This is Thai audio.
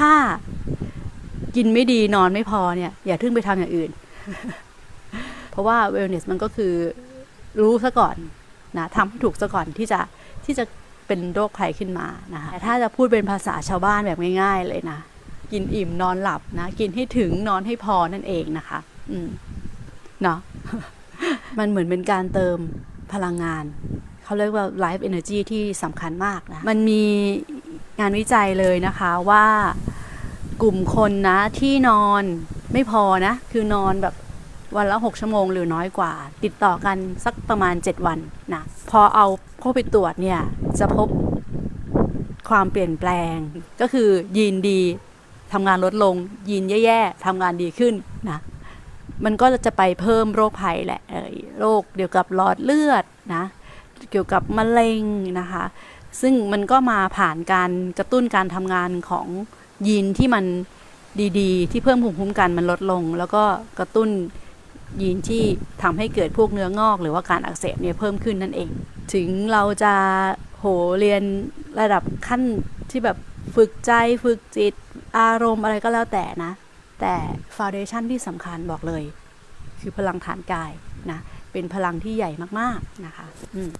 ถ้ากินไม่ดีนอนไม่พอเนี่ย อย่าทึ่งไปทำอย่างอื่น เพราะว่า wellness มันก็คือรู้ซะก่อนนะทำให้ถูกซะก่อนที่จะที่จะเป็นโรคภัยขึ้นมานะคะแต่ถ้าจะพูดเป็นภาษาชาวบ้านแบบง่าย ๆ เลยนะ กินอิ่มนอนหลับนะ กินให้ถึงนอนให้พอนั่นเองนะคะ อืมเนาะมันเหมือนเป็นการเติมพลังงาน เขาเรียกว่า life energy ที่สำคัญมากนะ มันมีงานวิจัยเลยนะคะว่า กลุ่มคนนะที่นอนไม่พอนะ คือนอนแบบวันละ 6 ชั่วโมงหรือน้อยกว่า ติดต่อกันสักประมาณ 7 วันนะพอเอาเข้าไปตรวจเนี่ย จะพบความเปลี่ยนแปลงก็คือยีนดีทำงานลดลง ยีนแย่ๆทำงานดีขึ้นนะมันก็จะไปเพิ่มโรคภัยแหละโรคเกี่ยวกับหลอดเลือดนะเกี่ยวกับมะเร็งนะคะ ซึ่งมันก็มาผ่านการกระตุ้นการทำงานของ ยีนที่มันดีๆ ที่เพิ่มภูมิคุ้มกันมันลดลง แล้วก็กระตุ้นยีนที่ทำให้เกิดพวกเนื้องอก หรือว่าการอักเสบเนี่ยเพิ่มขึ้นนั่นเอง ถึงเราจะโหเรียนระดับขั้นที่แบบฝึกใจฝึกจิตอารมณ์อะไรก็แล้วแต่นะ แต่ฟาวเดชันที่สำคัญบอกเลย คือพลังฐานกายนะ เป็นพลังที่ใหญ่มาก ๆ นะคะอืม